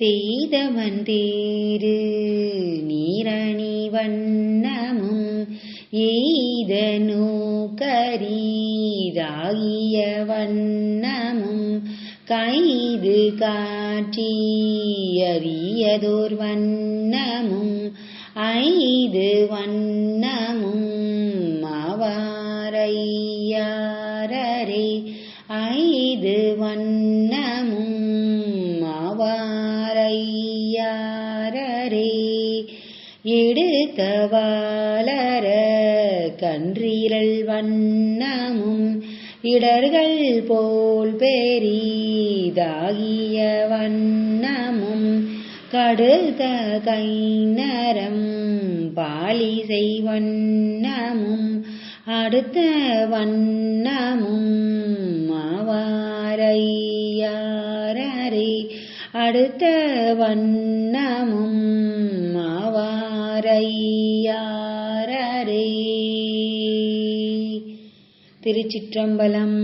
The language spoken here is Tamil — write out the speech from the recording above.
செய்தவன் தேரு நீரணி வண்ணமும் எய்த நோக்கரீதாகிய வண்ணமும் கைது காட்டி அறியதோர் வண்ணமும் ஐது வண்ணமும் மாவாரையாரரே ஐது வண்ண மாவாரையாரரே எடுத்த வாளர கன்றீரல் வண்ணமும் இடர்கள் போல் பெரிதாகிய வண்ணமும் கடுத்த கைநரம் பாலிசை வண்ணமும் அடுத்த வண்ணமும் மாவாரையாரே அடுத்த வண்ணமும் மாவாரையாரரே திருச்சிற்றம்பலம்